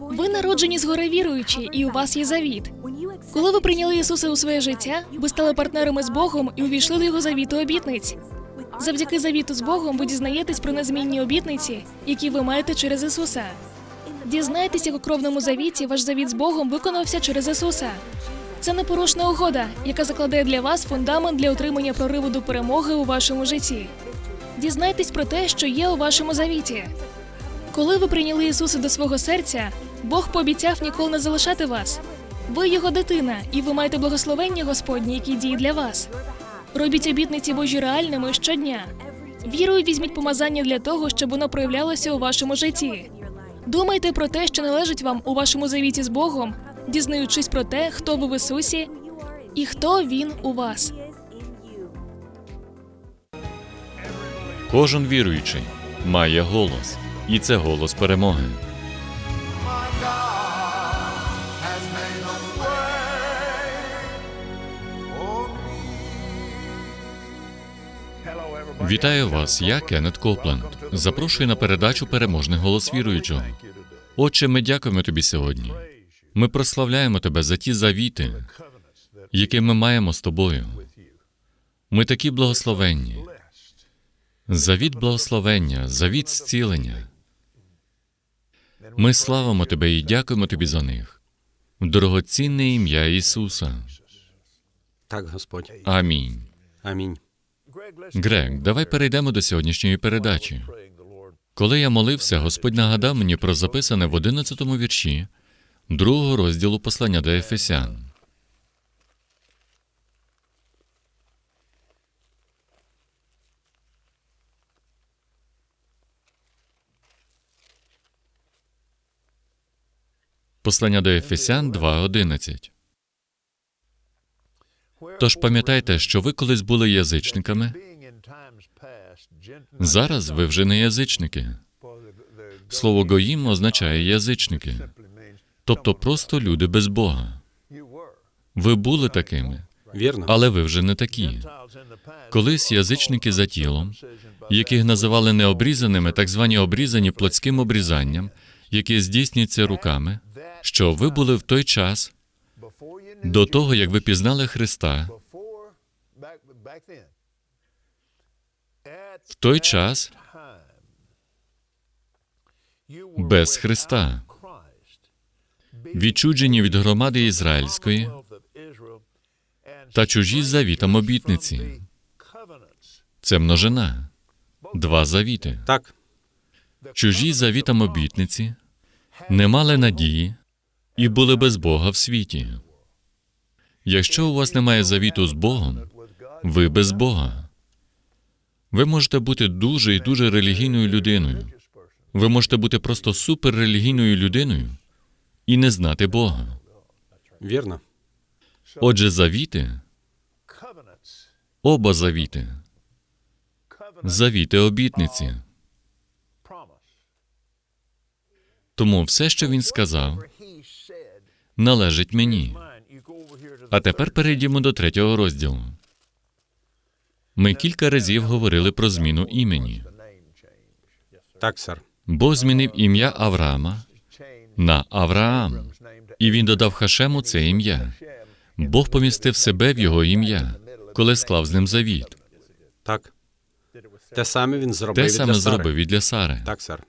Ви народжені згори віруючі, і у вас є завіт. Коли ви прийняли Ісуса у своє життя, ви стали партнерами з Богом і увійшли до його завіту обітниць. Завдяки завіту з Богом ви дізнаєтесь про незмінні обітниці, які ви маєте через Ісуса. Дізнайтесь, як у кровному завіті ваш завіт з Богом виконався через Ісуса. Це непорушна угода, яка закладає для вас фундамент для отримання прориву до перемоги у вашому житті. Дізнайтесь про те, що є у вашому завіті. Коли ви прийняли Ісуса до свого серця, Бог пообіцяв ніколи не залишати вас. Ви його дитина, і ви маєте благословення Господнє, які діє для вас. Робіть обітниці Божі реальними щодня. Вірою візьміть помазання для того, щоб воно проявлялося у вашому житті. Думайте про те, що належить вам у вашому завіті з Богом, дізнаючись про те, хто ви в Ісусі і хто Він у вас. Кожен віруючий має голос, і це голос перемоги. Вітаю вас, я Кеннет Копленд. Запрошую на передачу Переможний голос віруючого. Отче, ми дякуємо тобі сьогодні. Ми прославляємо тебе за ті завіти, які ми маємо з тобою. Ми такі благословенні. Завіт благословення, завіт зцілення. Ми славимо тебе і дякуємо тобі за них. Дорогоцінне ім'я Ісуса. Так, Господь. Амінь. Амінь. Грег, давай перейдемо до сьогоднішньої передачі. Коли я молився, Господь нагадав мені про записане в 11-му вірші другого розділу послання до Ефесян. Послання до Ефесян 2.11. Тож пам'ятайте, що ви колись були язичниками, зараз ви вже не язичники. Слово гоїм означає язичники, тобто просто люди без Бога. Ви були такими, Вірно. але ви вже не такі. Колись язичники за тілом, яких називали необрізаними, так звані обрізані плотським обрізанням, яке здійснюється руками, що ви були в той час до того, як ви пізнали Христа, в той час без Христа, відчуджені від громади ізраїльської та чужі завітам обітниці. Це множина, два завіти. Так, Чужі завітам обітниці не мали надії і були без Бога в світі. Якщо у вас немає завіту з Богом, ви без Бога. Ви можете бути дуже і дуже релігійною людиною. Ви можете бути просто суперрелігійною людиною і не знати Бога. вірно. Отже, завіти, оба завіти, завіти обітниці. Тому все, що він сказав, належить мені. А тепер перейдімо до третього розділу. Ми кілька разів говорили про зміну імені. Так, сер. Бог змінив ім'я Авраама на Авраам, і він додав Хашему це ім'я. Бог помістив себе в його ім'я, коли склав з ним завіт. Так. Те саме він зробив Те і саме для Сари. зробив і для Сари. Так, сер.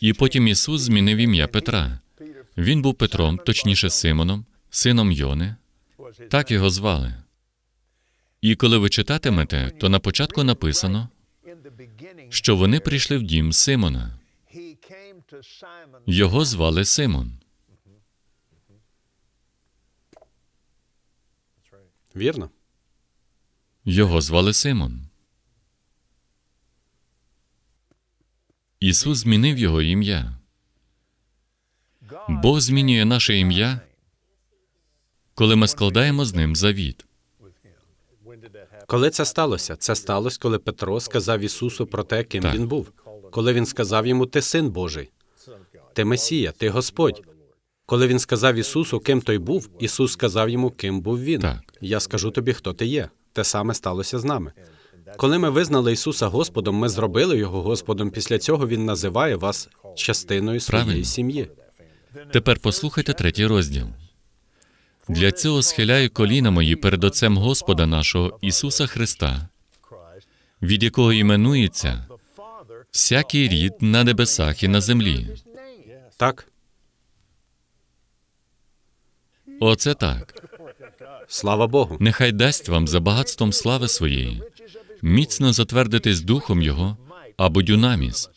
І потім Ісус змінив ім'я Петра. Він був Петром, точніше Симоном, сином Йони. Так його звали. І коли ви читатимете, то на початку написано, що вони прийшли в дім Симона. Його звали Симон. Вірно. Його звали Симон. Ісус змінив його ім'я. Бог змінює наше ім'я, коли ми складаємо з ним завіт. Коли це сталося? Це сталося, коли Петро сказав Ісусу про те, ким Так. він був. Коли він сказав йому: Ти син Божий, ти Месія, ти Господь. Коли він сказав Ісусу, ким той був, Ісус сказав йому, ким був він. Так. Я скажу тобі, хто ти є. Те саме сталося з нами. Коли ми визнали Ісуса Господом, ми зробили його Господом. Після цього Він називає вас частиною своєї Правильно. сім'ї. Тепер послухайте третій розділ. Для цього схиляю коліна мої перед Отцем Господа нашого Ісуса Христа, від якого іменується всякий рід на небесах і на землі. Так, Оце так. слава Богу. Нехай дасть вам за багатством слави своєї міцно затвердитись духом Його або дюнаміс.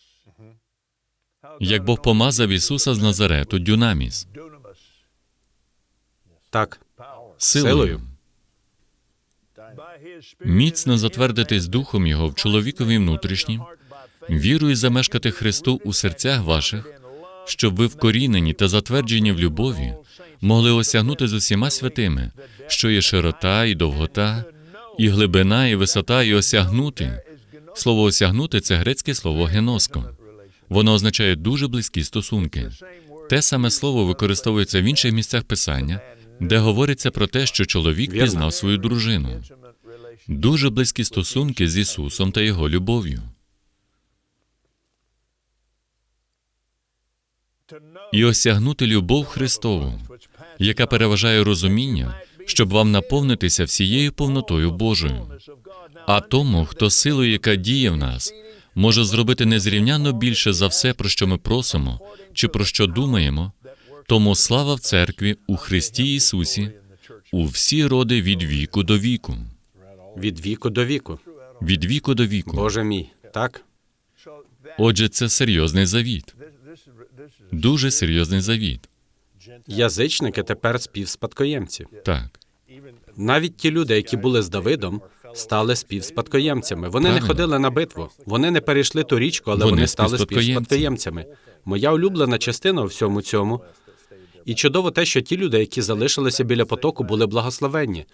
Як Бог помазав Ісуса з Назарету дюнаміс, Так, силою, міцно затвердитись духом Його в чоловікові внутрішнім, вірою замешкати Христу у серцях ваших, щоб ви вкорінені та затверджені в любові могли осягнути з усіма святими, що є широта і довгота, і глибина, і висота, і осягнути. Слово осягнути це грецьке слово геноско. Воно означає дуже близькі стосунки. Те саме слово використовується в інших місцях писання, де говориться про те, що чоловік пізнав свою дружину. Дуже близькі стосунки з Ісусом та Його любов'ю. І осягнути любов Христову, яка переважає розуміння, щоб вам наповнитися всією повнотою Божою. А тому, хто силою, яка діє в нас, може зробити незрівнянно більше за все, про що ми просимо, чи про що думаємо, тому слава в церкві у Христі Ісусі у всі роди від віку до віку, від віку до віку. від віку до віку. Боже мій. Так, Отже, це серйозний завіт, дуже серйозний завіт. язичники тепер співспадкоємці. Так, Навіть ті люди, які були з Давидом, стали співспадкоємцями. Вони не ходили на битву, вони не перейшли ту річку, але Вони вони, стали співспадкоємцями. Моя улюблена частина у всьому цьому. І чудово те, що ті люди, які залишилися біля потоку, були благословенні.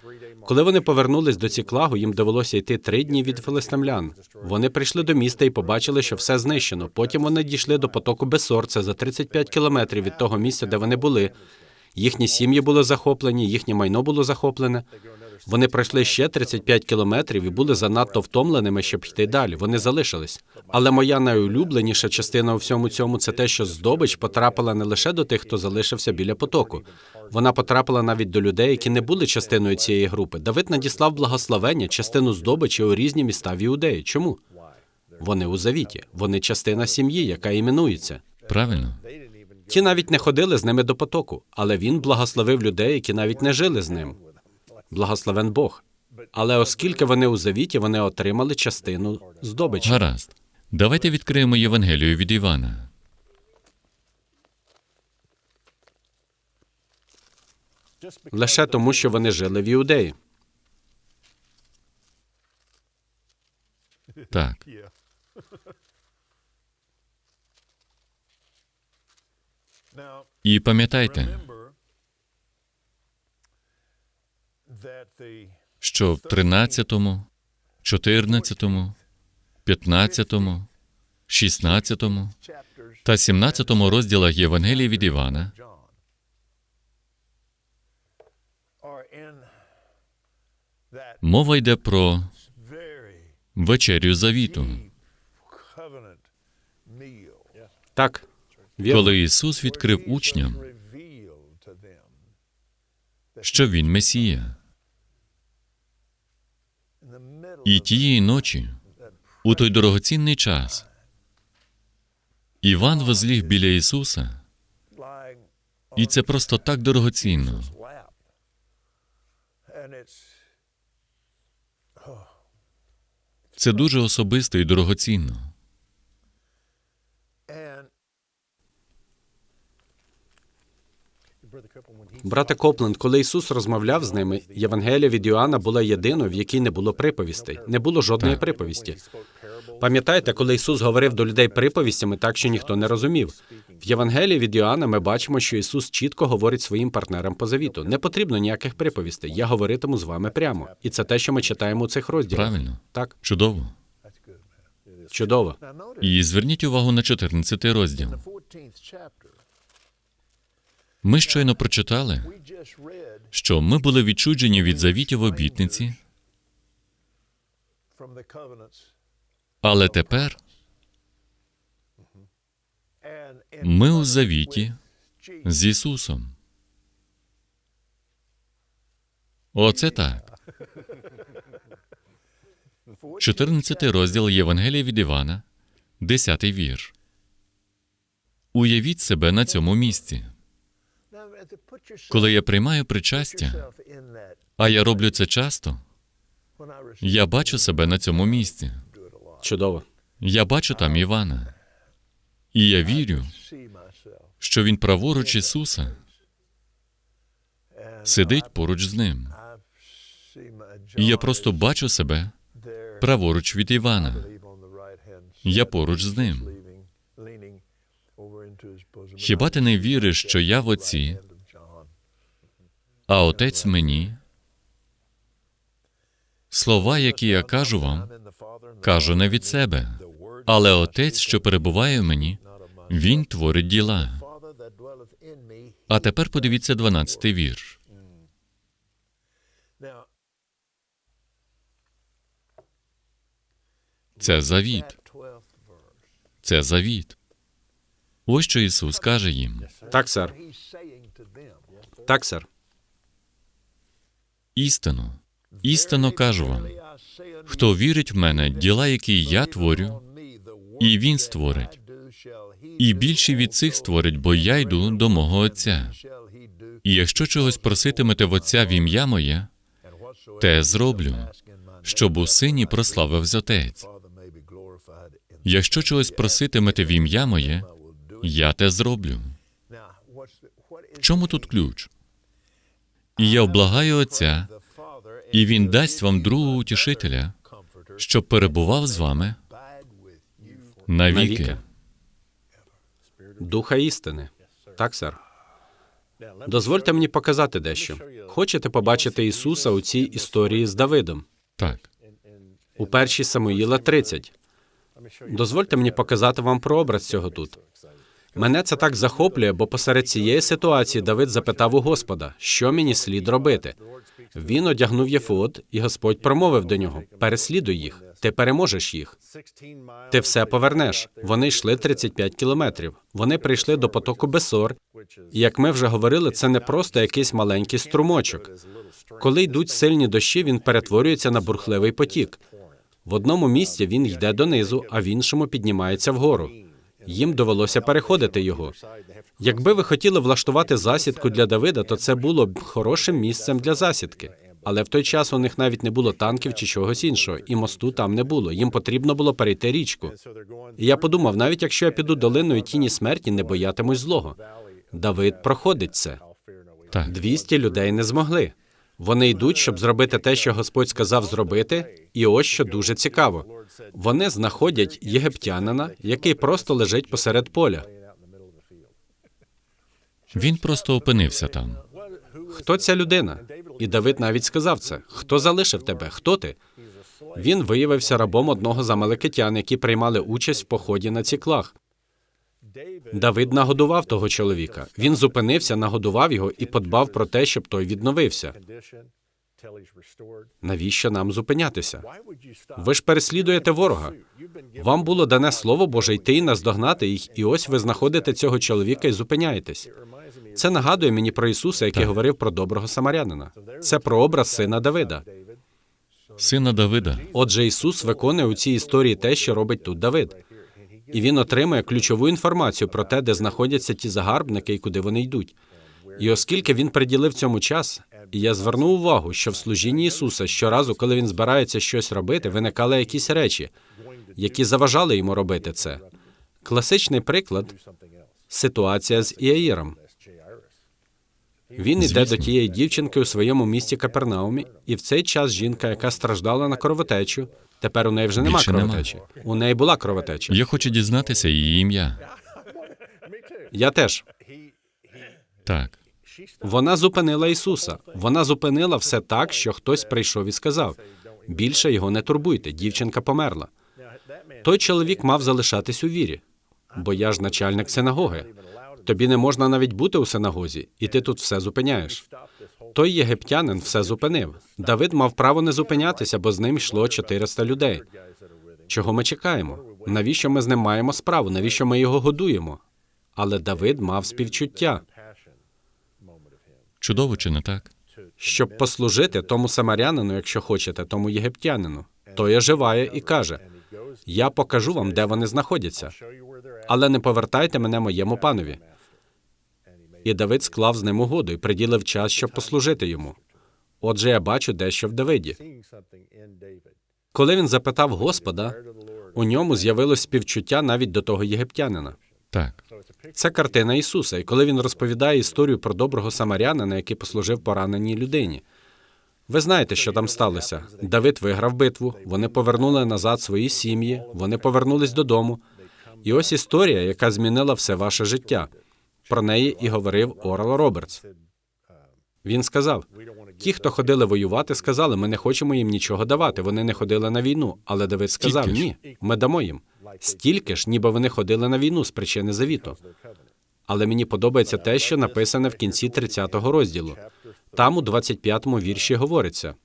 Коли вони повернулись до Ціклагу, їм довелося йти три дні від филистимлян. Вони прийшли до міста і побачили, що все знищено. Потім вони дійшли до потоку Бесор, це за 35 кілометрів від того місця, де вони були. Їхні сім'ї були захоплені, їхнє майно було захоплене. Вони пройшли ще 35 кілометрів і були занадто втомленими, щоб йти далі. Вони залишились. Але моя найулюбленіша частина у всьому цьому це те, що здобич потрапила не лише до тих, хто залишився біля потоку. Вона потрапила навіть до людей, які не були частиною цієї групи. Давид надіслав благословення, частину здобичі у різні міста в Іудеї. Чому? Вони у завіті, вони частина сім'ї, яка іменується. правильно. Ті навіть не ходили з ними до потоку, але він благословив людей, які навіть не жили з ним. Благословен Бог. Але оскільки вони у завіті, вони отримали частину здобичі. Гаразд. Давайте відкриємо Євангелію від Івана. Лише тому, що вони жили в Іудеї. Так. І пам'ятайте, що в 13, 14, 15, 16 та 17 розділах Євангелії від Івана. Мова йде про вечерю завіту, Так, коли Ісус відкрив учням, що Він Месія. І тієї ночі, у той дорогоцінний час, Іван возліг біля Ісуса, і це просто так дорогоцінно. Це дуже особисто і дорогоцінно. Брате Копленд, коли Ісус розмовляв з ними, Євангелія від Іоанна була єдиною, в якій не було приповістей. Не було жодної Так. приповісті. Пам'ятаєте, коли Ісус говорив до людей приповістями, так що ніхто не розумів. В Євангелії від Іоанна ми бачимо, що Ісус чітко говорить своїм партнерам по завіту. Не потрібно ніяких приповістей. Я говоритиму з вами прямо. І це те, що ми читаємо у цих розділах. Правильно? Так, Чудово. чудово. І зверніть увагу на 14 розділ. Ми щойно прочитали, що ми були відчуджені від завітів обітниці, але тепер ми у завіті з Ісусом. Оце так. 14 розділ Євангелія від Івана, 10 вірш. Уявіть себе на цьому місці. Коли я приймаю причастя, а я роблю це часто, я бачу себе на цьому місці. Чудово. Я бачу там Івана. І я вірю, що він праворуч Ісуса сидить поруч з ним. І я просто бачу себе праворуч від Івана. Я поруч з ним. Хіба ти не віриш, що я в Отці, а Отець мені? Слова, які я кажу вам, кажу не від себе, але Отець, що перебуває в мені, Він творить діла. А тепер подивіться 12-й вірш. Це завіт. Це завіт. Ось що Ісус каже їм: Так, сер. Так, сер. Істину, істинно кажу вам, хто вірить в мене, діла, які я творю, і він створить. І більше від цих створить, бо я йду до мого Отця. І якщо чогось проситимете в Отця в ім'я моє, те зроблю, щоб у сині прославився Отець. Якщо чогось проситимете в ім'я моє, я те зроблю. В чому тут ключ? І я облагаю Отця, і Він дасть вам другого утішителя, щоб перебував з вами навіки. Навіки. Духа істини. Так, сер. Дозвольте мені показати дещо. Хочете побачити Ісуса у цій історії з Давидом? Так, У першій Самуїла 30. Дозвольте мені показати вам прообраз цього тут. Мене це так захоплює, бо посеред цієї ситуації Давид запитав у Господа, що мені слід робити. Він одягнув єфод, і Господь промовив до нього: переслідуй їх, ти переможеш їх. Ти все повернеш. Вони йшли 35 кілометрів. Вони прийшли до потоку Бесор. І як ми вже говорили, це не просто якийсь маленький струмочок. Коли йдуть сильні дощі, він перетворюється на бурхливий потік. В одному місці він йде донизу, а в іншому піднімається вгору. Їм довелося переходити його. Якби ви хотіли влаштувати засідку для Давида, то це було б хорошим місцем для засідки. Але в той час у них навіть не було танків чи чогось іншого, і мосту там не було. Їм потрібно було перейти річку. І я подумав, навіть якщо я піду долиною тіні смерті, не боятимусь злого. Давид проходить це. так. 200 людей не змогли. Вони йдуть, щоб зробити те, що Господь сказав зробити, і ось що дуже цікаво. Вони знаходять єгиптянина, який просто лежить посеред поля. Він просто опинився там. Хто ця людина? І Давид навіть сказав це: Хто залишив тебе? Хто ти? Він виявився рабом одного з амалекитян, які приймали участь в поході на ціклах. Давид нагодував того чоловіка. Він зупинився, нагодував його і подбав про те, щоб той відновився. Навіщо нам зупинятися? Ви ж переслідуєте ворога. Вам було дане слово Боже йти і наздогнати їх, і ось ви знаходите цього чоловіка і зупиняєтесь. Це нагадує мені про Ісуса, який говорив про доброго самарянина. Це про образ сина Давида. Сина Давида. Отже, Ісус виконує у цій історії те, що робить тут Давид. І він отримує ключову інформацію про те, де знаходяться ті загарбники і куди вони йдуть. І оскільки він приділив цьому час, і я звернув увагу, що в служінні Ісуса щоразу, коли він збирається щось робити, виникали якісь речі, які заважали йому робити це. Класичний приклад ситуація з Іаїром. Він іде до тієї дівчинки у своєму місті Капернаумі, і в цей час жінка, яка страждала на кровотечу, тепер у неї вже нема Більше нема. кровотечі. У неї була кровотеча. Я хочу дізнатися її ім'я. Я теж. Так. Вона зупинила Ісуса. Вона зупинила все так, що хтось прийшов і сказав: більше його не турбуйте, дівчинка померла. Той чоловік мав залишатись у вірі, бо я ж начальник синагоги. Тобі не можна навіть бути у синагозі, і ти тут все зупиняєш. Той єгиптянин все зупинив. Давид мав право не зупинятися, бо з ним йшло 400 людей. Чого ми чекаємо? Навіщо ми з ним маємо справу? Навіщо ми його годуємо? Але Давид мав співчуття. Чудово чи не так? щоб послужити тому самарянину, якщо хочете, тому єгиптянину. Той оживає і каже: Я покажу вам, де вони знаходяться, але не повертайте мене моєму панові. І Давид склав з ним угоду і приділив час, щоб послужити йому. Отже, я бачу дещо в Давиді. Коли він запитав Господа, у ньому з'явилось співчуття навіть до того єгиптянина. Так. Це картина Ісуса, і коли він розповідає історію про доброго самарянина, який послужив пораненій людині. Ви знаєте, що там сталося. Давид виграв битву, вони повернули назад свої сім'ї, вони повернулись додому. І ось історія, яка змінила все ваше життя. Про неї і говорив Орел Робертс. Він сказав: ті, хто ходили воювати, сказали, ми не хочемо їм нічого давати. Вони не ходили на війну. Але Давид сказав: ні, ми дамо їм. Стільки ж, ніби вони ходили на війну з причини завіту. Але мені подобається те, що написане в кінці 30-го розділу. Там у 25-му вірші говориться: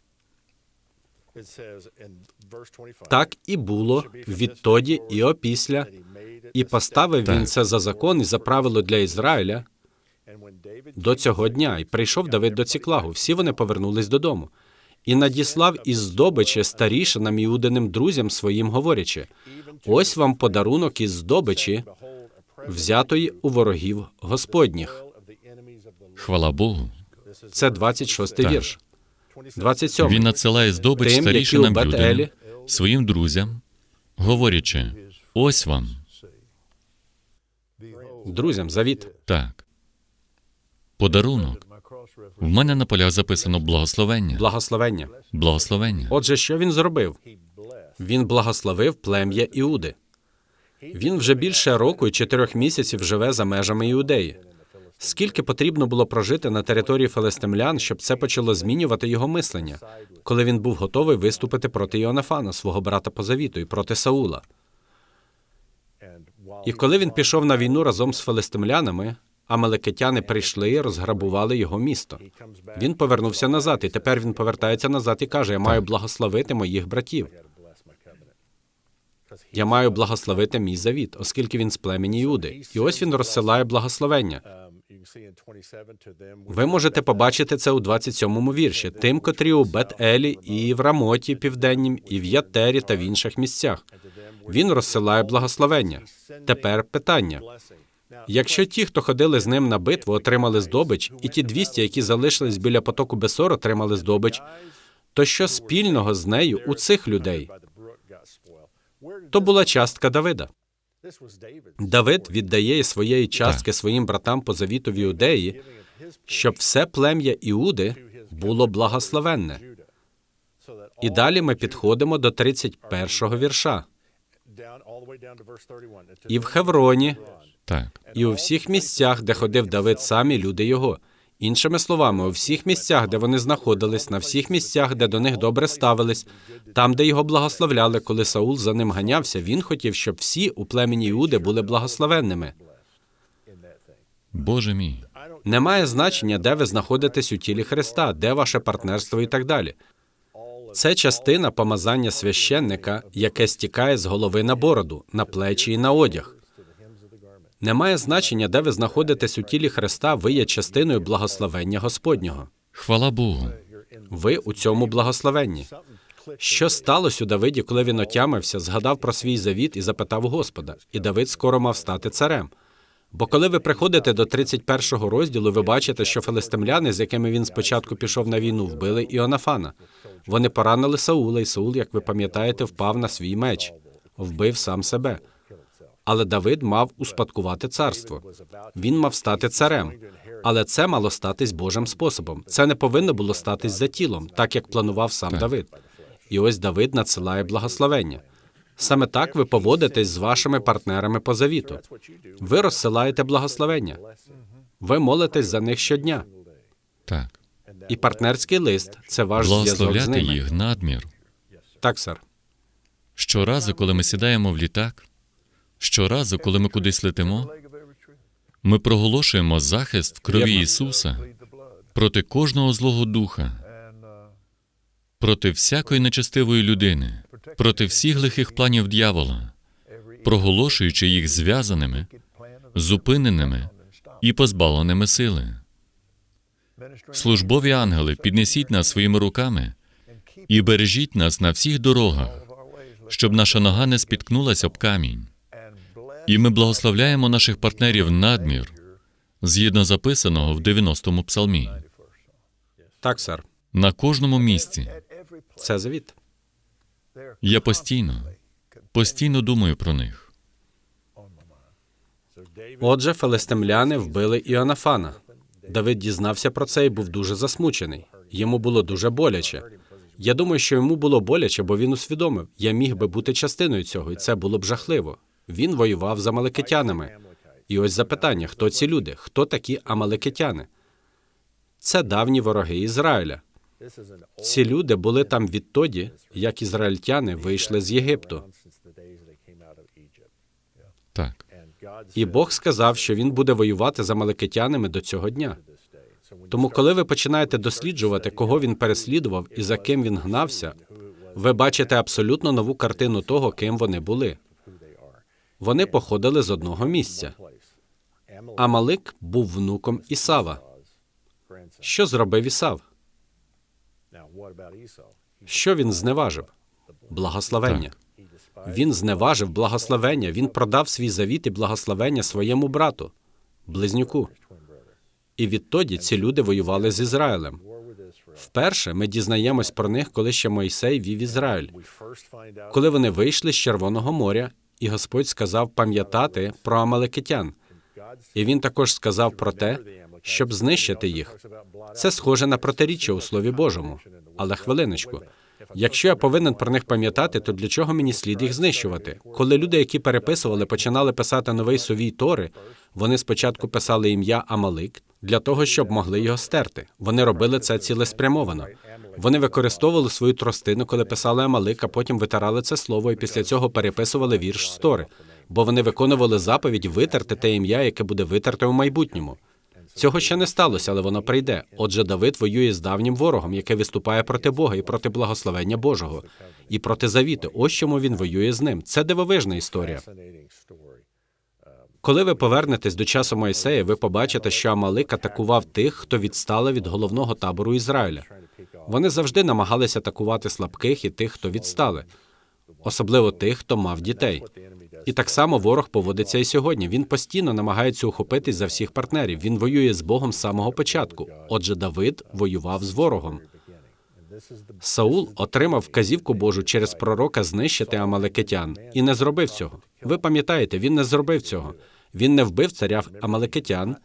так і було відтоді і опісля, і поставив він це за закон і за правило для Ізраїля до цього дня. І прийшов Давид до Ціклагу. Всі вони повернулись додому. І надіслав із здобичі старішинам іудиним друзям своїм, говорячи: ось вам подарунок із здобичі, взятої у ворогів Господніх. Хвала Богу. Це 26-й вірш. 27-й. Він надсилає здобич Тим, старішинам людям, своїм друзям, говорячи: ось вам. Друзям, завіт. Так. Подарунок. В мене на полях записано благословення. Благословення. Благословення. Отже, що він зробив? Він благословив плем'я Іуди. Він вже більше року і чотирьох місяців живе за межами Іудеї. Скільки потрібно було прожити на території филистимлян, щоб це почало змінювати його мислення, коли він був готовий виступити проти Іонафана, свого брата по завіту, і проти Саула. І коли він пішов на війну разом з филистимлянами, амалекитяни прийшли і розграбували його місто. Він повернувся назад, і тепер він повертається назад і каже: Я маю благословити моїх братів. Я маю благословити мій завіт, оскільки він з племені Іуди. І ось він розсилає благословення. Ви можете побачити це у 27-му вірші, тим, котрі у Бет-Елі і в Рамоті Південнім, і в Ятері та в інших місцях. Він розсилає благословення. Тепер питання. Якщо ті, хто ходили з ним на битву, отримали здобич, і ті 200, які залишились біля потоку Бесор, отримали здобич, то що спільного з нею у цих людей? То була частка Давида. Давид віддає своєї частки своїм братам по завіту в Іудеї, щоб все плем'я Іуди було благословенне. І далі ми підходимо до 31-го вірша. І в Хевроні, Так. і у всіх місцях, де ходив Давид сам і люди його. Іншими словами, у всіх місцях, де вони знаходились, на всіх місцях, де до них добре ставились, там, де його благословляли, коли Саул за ним ганявся, він хотів, щоб всі у племені Іуди були благословенними. Боже мій. Немає значення, де ви знаходитесь у тілі Христа, де ваше партнерство і так далі. Це частина помазання священника, яке стікає з голови на бороду, на плечі і на одяг. Немає значення, де ви знаходитесь у тілі Христа, ви є частиною благословення Господнього. Хвала Богу. Ви у цьому благословенні. Що сталося у Давиді, коли він отямився, згадав про свій завіт і запитав Господа, і Давид скоро мав стати царем. Бо коли ви приходите до 31-го розділу, ви бачите, що филистимляни, з якими він спочатку пішов на війну, вбили Іонафана. Вони поранили Саула, і Саул, як ви пам'ятаєте, впав на свій меч, вбив сам себе. Але Давид мав успадкувати царство. Він мав стати царем. Але це мало статись Божим способом. Це не повинно було статись за тілом, так як планував сам Так. Давид. І ось Давид надсилає благословення. Саме так ви поводитесь з вашими партнерами по завіту. Ви розсилаєте благословення. Ви молитесь за них щодня. Так. І партнерський лист це ваш зв'язок з ними. їх надмір. Так, сер. Щоразу, коли ми сідаємо в літак, щоразу, коли ми кудись летимо, ми проголошуємо захист в крові Ісуса проти кожного злого духа, проти всякої нечестивої людини, проти всіх лихих планів дьявола, проголошуючи їх зв'язаними, зупиненими і позбавленими сили. Службові ангели, піднесіть нас своїми руками і бережіть нас на всіх дорогах, щоб наша нога не спіткнулася об камінь. І ми благословляємо наших партнерів надмір, згідно записаного в 90-му псалмі. Так, сер, На кожному місці це завіт. я постійно, постійно думаю про них. Отже, филистимляни вбили Іонафана. Давид дізнався про це і був дуже засмучений. Йому було дуже боляче. Я думаю, що йому було боляче, бо він усвідомив, я міг би бути частиною цього, і це було б жахливо. Він воював з амалекитянами. І ось запитання: хто ці люди? Хто такі амалекитяни? Це давні вороги Ізраїля. Ці люди були там відтоді, як ізраїльтяни вийшли з Єгипту. Так, І Бог сказав, що він буде воювати з амалекитянами до цього дня. Тому, коли ви починаєте досліджувати, кого він переслідував і за ким він гнався, ви бачите абсолютно нову картину того, ким вони були. Вони походили з одного місця. Амалик був внуком Ісава. Що зробив Ісав? Що він зневажив? Благословення. Він зневажив благословення. Він продав свій завіт і благословення своєму брату, близнюку. І відтоді ці люди воювали з Ізраїлем. Вперше ми дізнаємось про них, коли ще Мойсей вів Ізраїль, коли вони вийшли з Червоного моря, і Господь сказав пам'ятати про амалекитян. І він також сказав про те, щоб знищити їх. Це схоже на протиріччя у Слові Божому. Але хвилиночку. Якщо я повинен про них пам'ятати, то для чого мені слід їх знищувати? Коли люди, які переписували, починали писати новий сувій Тори, вони спочатку писали ім'я Амалик для того, щоб могли його стерти. Вони робили це цілеспрямовано. Вони використовували свою тростину, коли писали Амалик, а потім витирали це слово і після цього переписували вірш з Тори, бо вони виконували заповідь витерти те ім'я, яке буде витерте у майбутньому. Цього ще не сталося, але воно прийде. Отже, Давид воює з давнім ворогом, який виступає проти Бога і проти благословення Божого, і проти завіту. Ось чому він воює з ним. Це дивовижна історія. Коли ви повернетесь до часу Мойсея, ви побачите, що Амалик атакував тих, хто відстали від головного табору Ізраїля. Вони завжди намагалися атакувати слабких і тих, хто відстали, особливо тих, хто мав дітей. І так само ворог поводиться і сьогодні. Він постійно намагається ухопитись за всіх партнерів. Він воює з Богом з самого початку. Отже, Давид воював з ворогом. Саул отримав вказівку Божу через пророка знищити амалекитян і не зробив цього. Ви пам'ятаєте, він не зробив цього. Він не вбив царя амалекитян,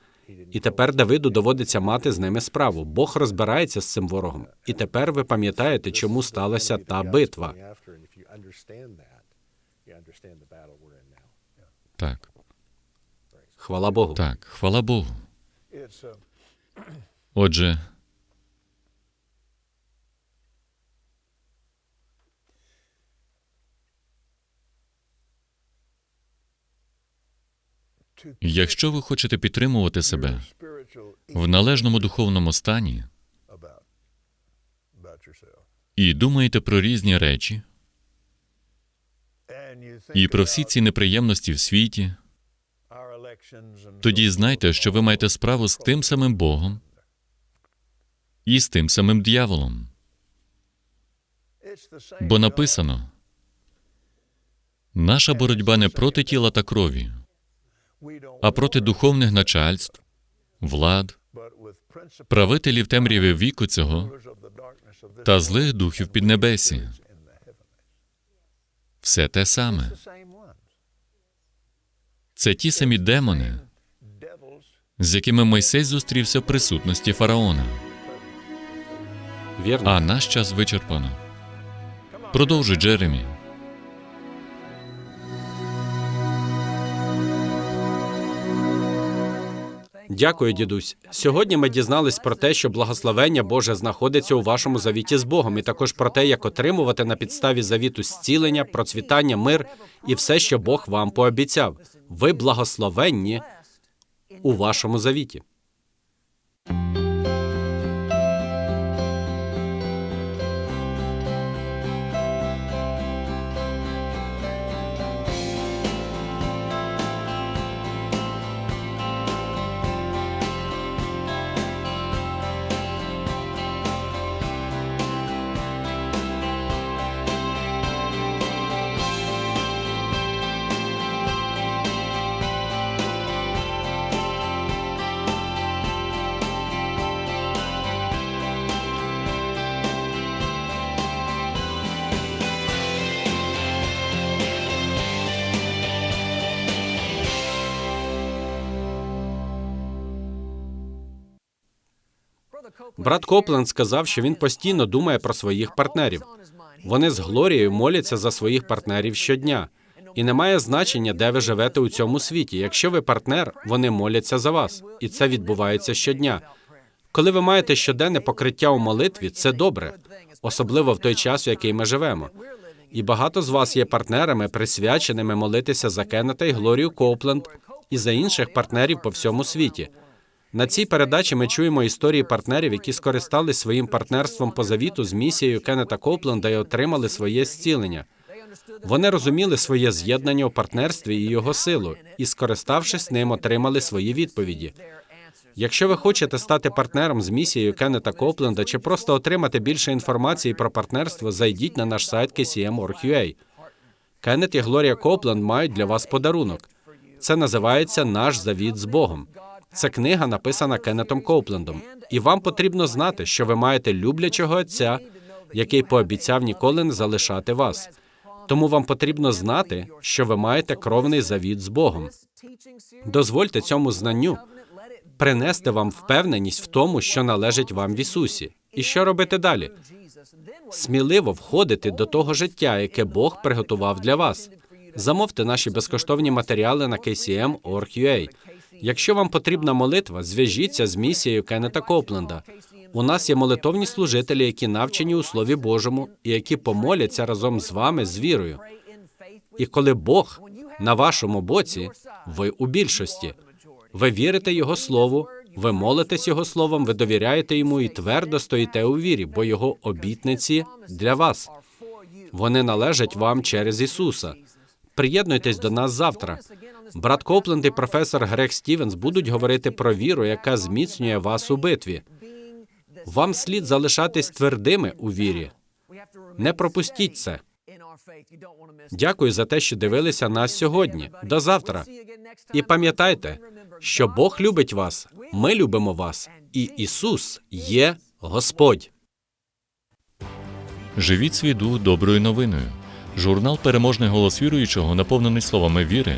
і тепер Давиду доводиться мати з ними справу. Бог розбирається з цим ворогом. І тепер ви пам'ятаєте, чому сталася та битва. Так, Хвала Богу. так, хвала Богу. Отже, якщо ви хочете підтримувати себе в належному духовному стані і думаєте про різні речі, і про всі ці неприємності в світі, тоді знайте, що ви маєте справу з тим самим Богом і з тим самим дьяволом. Бо написано: наша боротьба не проти тіла та крові, а проти духовних начальств, влад, правителів темряви віку цього та злих духів піднебесі. Все те саме. Це ті самі демони, з якими Мойсей зустрівся в присутності фараона. А наш час вичерпано. Продовжуй, Джеремі. Дякую, дідусь. Сьогодні ми дізнались про те, що благословення Боже знаходиться у вашому завіті з Богом, і також про те, як отримувати на підставі завіту зцілення, процвітання, мир і все, що Бог вам пообіцяв. Ви благословенні у вашому завіті. Брат Копленд сказав, що він постійно думає про своїх партнерів. Вони з Глорією моляться за своїх партнерів щодня. І немає значення, де ви живете у цьому світі. Якщо ви партнер, вони моляться за вас, і це відбувається щодня. Коли ви маєте щоденне покриття у молитві, це добре, особливо в той час, в який ми живемо. І багато з вас є партнерами, присвяченими молитися за Кеннета і Глорію Копленд і за інших партнерів по всьому світі. На цій передачі ми чуємо історії партнерів, які скористались своїм партнерством по завіту з місією Кеннета Копленда і отримали своє зцілення. Вони розуміли своє з'єднання у партнерстві і його силу, і, скориставшись ним, отримали свої відповіді. Якщо ви хочете стати партнером з місією Кеннета Копленда чи просто отримати більше інформації про партнерство, зайдіть на наш сайт KCM.org.ua. Кеннет і Глорія Копленд мають для вас подарунок. Це називається Наш завіт з Богом. Це книга написана Кеннетом Коплендом. І вам потрібно знати, що ви маєте люблячого отця, який пообіцяв ніколи не залишати вас. Тому вам потрібно знати, що ви маєте кровний завіт з Богом. Дозвольте цьому знанню принести вам впевненість в тому, що належить вам в Ісусі. І що робити далі? Сміливо входити до того життя, яке Бог приготував для вас. Замовте наші безкоштовні матеріали на kcm.org.ua. Якщо вам потрібна молитва, зв'яжіться з місією Кеннета Копленда. У нас є молитовні служителі, які навчені у Слові Божому і які помоляться разом з вами з вірою. І коли Бог на вашому боці, ви у більшості. Ви вірите Його Слову, ви молитесь Його Словом, ви довіряєте йому і твердо стоїте у вірі, бо Його обітниці для вас. Вони належать вам через Ісуса. Приєднуйтесь до нас завтра. Брат Копленд і професор Грег Стівенс будуть говорити про віру, яка зміцнює вас у битві. Вам слід залишатись твердими у вірі. Не пропустіть це. Дякую за те, що дивилися нас сьогодні. До завтра. І пам'ятайте, що Бог любить вас, ми любимо вас, і Ісус є Господь. Живіть свій дух доброю новиною. Журнал Переможний голос віруючого наповнений словами віри,